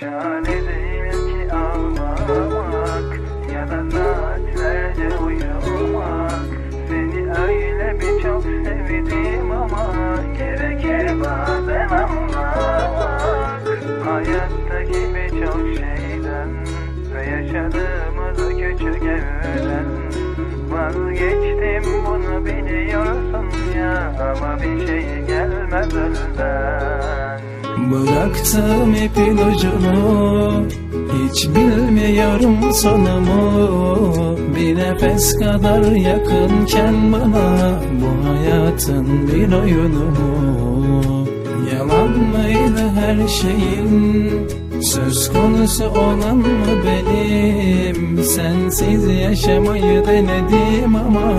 Çare değil ki ya da saatlerce uyumak. Seni öyle bir çok sevdim ama gerekir bazen anlamak. Hayattaki birçok şeyden ve yaşadığımız küçük evden Vazgeçtim bunu biliyorsun ya. Ama bir şey gelmez elden Bıraktım ipin ucunu Hiç bilmiyorum sonumu Bir nefes kadar yakınken bana Bu hayatın bir oyunu? Yalan mıydı her şeyin Söz konusu olan mı benim? Sensiz yaşamayı denedim ama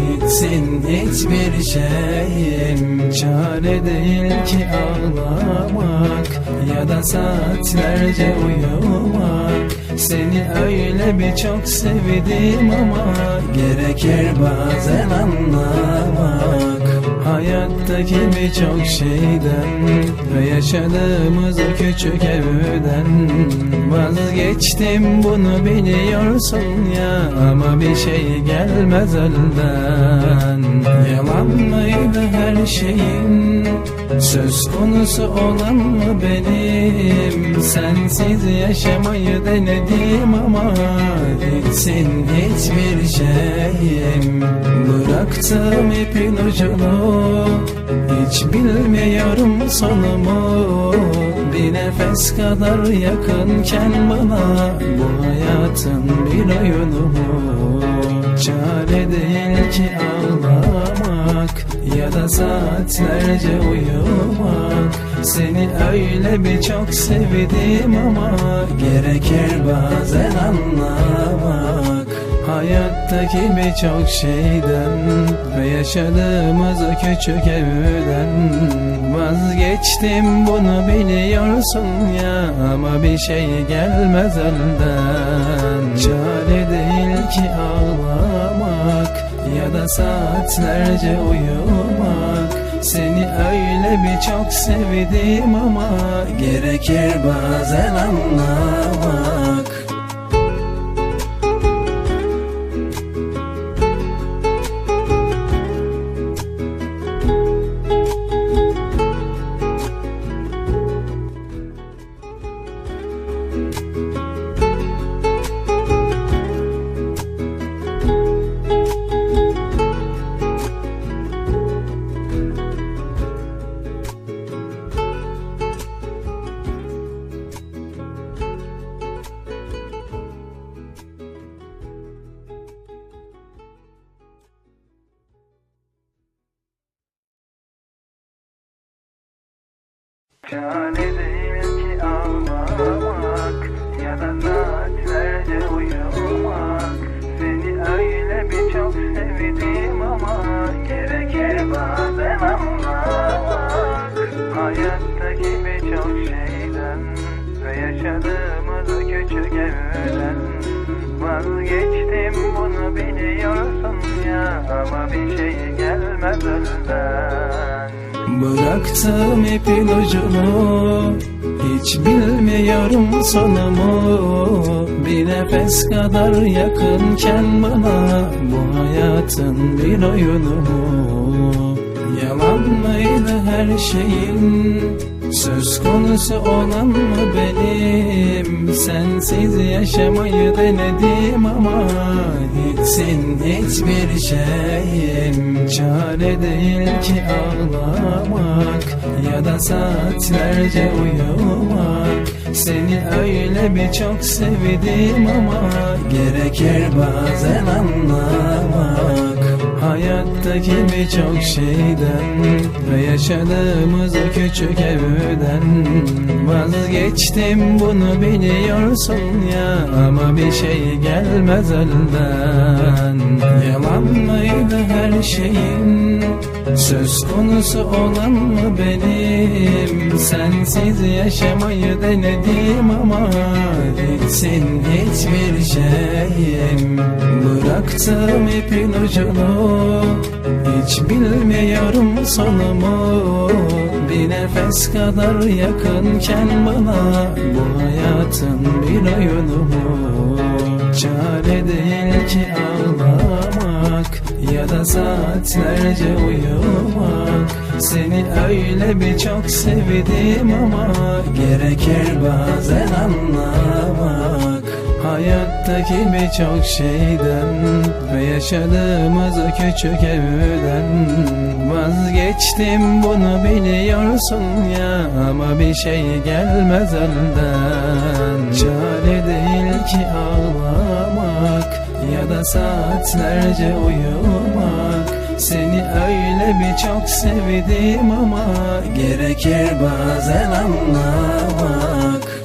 Hiçsin hiçbir şeyim. Çare değil ki ağlamak Ya da saatlerce uyumak. Seni öyle bir çok sevdim ama Gerekir bazen anlamak Hayattaki birçok şeyden Ve yaşadığımız küçük evden Vazgeçtim. Bunu biliyorsun ya Ama bir şey gelmez elden. Yalan mıydı her şeyin? Söz konusu olan mı benim? Sensiz yaşamayı denedim ama Hiçsin hiçbir şeyim. Bıraktım ipin ucunu Hiç bilmiyorum sonumu Bir nefes kadar yakınken bana Bu hayatın bir oyunu mu? Çare değil ki ağlamak Ya da saatlerce uyumak Seni öyle bir çok sevdim ama Gerekir bazen anlamak Hayattaki birçok şeyden Ve yaşadığımız o küçük evden Vazgeçtim bunu biliyorsun ya Ama bir şey gelmez elden. Çare değil ki ağlamak Ya da saatlerce uyumak. Seni öyle bir çok sevdim ama Gerekir bazen anlamak Çare değil ki ağlamak ya da uyumak. Seni öyle bir çok sevdim ama gerekir bazen anlamak. Hayattaki birçok şeyden ve yaşadığımız küçük evden Vazgeçtim bunu biliyorsun ya. Ama bir şey gelmez elden Bıraktım ipin ucunu Hiç bilmiyorum sonumu Bir nefes kadar yakınken bana Bu hayatın bir oyunu mu? Yalan mıydı her şeyin Söz konusu olan mı benim? Sensiz yaşamayı denedim ama Hiçsin hiçbir şeyim. Çare değil ki ağlamak Ya da saatlerce uyumak. Seni öyle bir çok sevdim ama Gerekir bazen anlamak Hayattaki birçok şeyden Ve yaşadığımız o küçük evden Vazgeçtim bunu biliyorsun ya. Ama bir şey gelmez elden. Yalan mıydı her şeyin? Söz konusu olan mı benim Sensiz yaşamayı denedim ama Değilsin hiçbir şeyim. Bıraktım ipin ucunu Hiç bilmiyorum sonumu. Bir nefes kadar yakınken bana Bu hayatın bir oyunu mu? Çare değil ki ağlamak Ya da saatlerce uyumak. Seni öyle bir çok sevdim ama Gerekir bazen anlamak. Hayattaki birçok şeyden Ve yaşadığımız o küçük evden Vazgeçtim bunu biliyorsun ya. Ama bir şey gelmez elden. Çare değil ki ağlamak Ya da saatlerce uyumak öyle bir çok sevdim ama Gerekir bazen anlamak